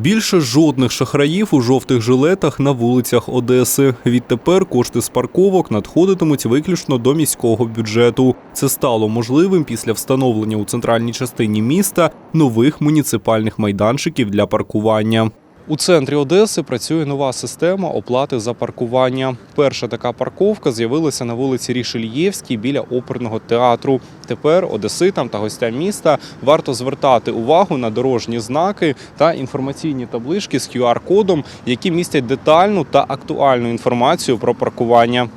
Більше жодних шахраїв у жовтих жилетах на вулицях Одеси. Відтепер кошти з парковок надходитимуть виключно до міського бюджету. Це стало можливим після встановлення у центральній частині міста нових муніципальних майданчиків для паркування. У центрі Одеси працює нова система оплати за паркування. Перша така парковка з'явилася на вулиці Рішельєвській біля оперного театру. Тепер одеситам та гостям міста варто звертати увагу на дорожні знаки та інформаційні таблички з QR-кодом, які містять детальну та актуальну інформацію про паркування.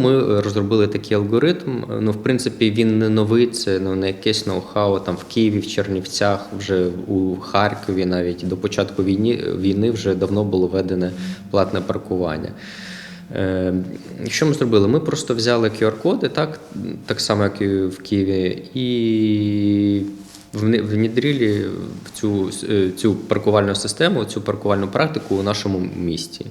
Ми розробили такий алгоритм. Ну, в принципі, він не новий, це ну, не якесь ноу-хау там в Києві, в Чернівцях, вже у Харкові, навіть до початку війни, війни вже давно було введене платне паркування. Е, що ми зробили? Ми просто взяли QR-коди, так, так само, як і в Києві, і внідрили в цю, е, цю паркувальну систему, цю паркувальну практику у нашому місті.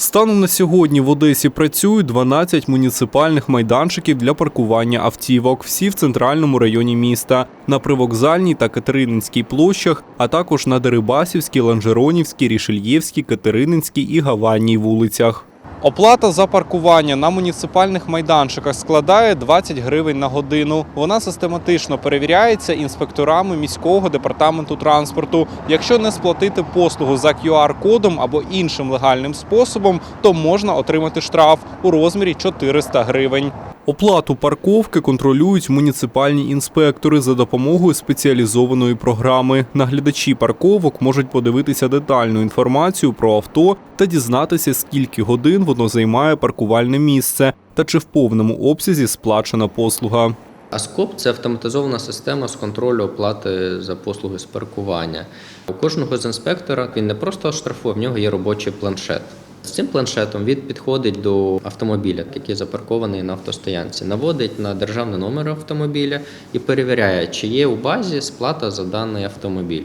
Станом на сьогодні в Одесі працюють 12 муніципальних майданчиків для паркування автівок. Всі в центральному районі міста, на Привокзальній та Катерининській площах, а також на Дерибасівській, Ланжеронівській, Рішельєвській, Катерининській і Гаванній вулицях. Оплата за паркування на муніципальних майданчиках складає 20 гривень на годину. Вона систематично перевіряється інспекторами міського департаменту транспорту. Якщо не сплатити послугу за QR-кодом або іншим легальним способом, то можна отримати штраф у розмірі 400 гривень. Оплату парковки контролюють муніципальні інспектори за допомогою спеціалізованої програми. Наглядачі парковок можуть подивитися детальну інформацію про авто та дізнатися, скільки годин воно займає паркувальне місце та чи в повному обсязі сплачена послуга. АСКОП це автоматизована система з контролю оплати за послуги з паркування. У кожного з інспектора він не просто штрафує, в нього є робочий планшет. З цим планшетом він підходить до автомобіля, який запаркований на автостоянці, наводить на державний номер автомобіля і перевіряє, чи є у базі сплата за даний автомобіль.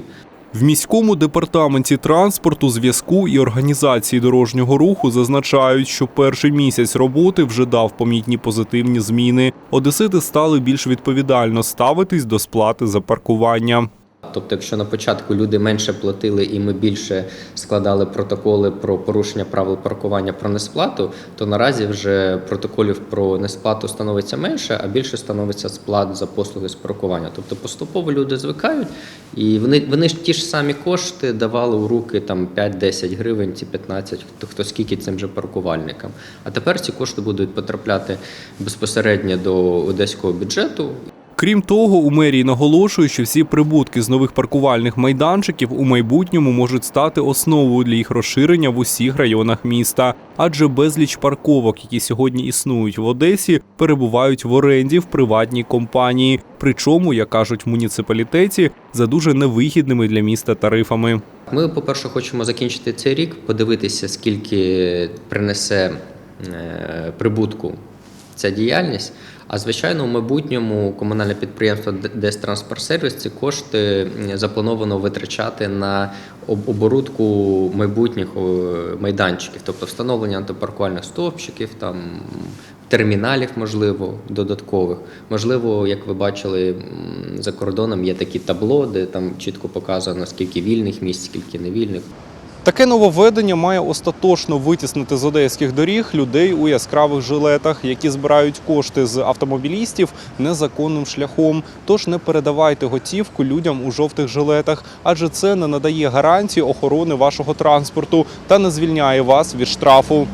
В міському департаменті транспорту, зв'язку і організації дорожнього руху зазначають, що перший місяць роботи вже дав помітні позитивні зміни. Одесити стали більш відповідально ставитись до сплати за паркування. Тобто, якщо на початку люди менше платили і ми більше складали протоколи про порушення правил паркування про несплату, то наразі вже протоколів про несплату становиться менше, а більше становиться сплат за послуги з паркування. Тобто поступово люди звикають, і вони, вони ж ті ж самі кошти давали у руки там 5-10 гривень, ці 15, хто, хто скільки цим же паркувальникам. А тепер ці кошти будуть потрапляти безпосередньо до одеського бюджету. Крім того, у мерії наголошують, що всі прибутки з нових паркувальних майданчиків у майбутньому можуть стати основою для їх розширення в усіх районах міста, адже безліч парковок, які сьогодні існують в Одесі, перебувають в оренді в приватній компанії. Причому, як кажуть в муніципалітеті, за дуже невигідними для міста тарифами. Ми, по-перше, хочемо закінчити цей рік, подивитися, скільки принесе е, прибутку ця діяльність. А звичайно, у майбутньому комунальне підприємство Дестранспортсервіс ці кошти заплановано витрачати на оборудку майбутніх майданчиків, тобто встановлення антипаркувальних стовпчиків, там терміналів, можливо, додаткових. Можливо, як ви бачили за кордоном, є такі табло, де там чітко показано, скільки вільних місць, скільки невільних. Таке нововведення має остаточно витіснити з одеських доріг людей у яскравих жилетах, які збирають кошти з автомобілістів незаконним шляхом. Тож не передавайте готівку людям у жовтих жилетах, адже це не надає гарантії охорони вашого транспорту та не звільняє вас від штрафу.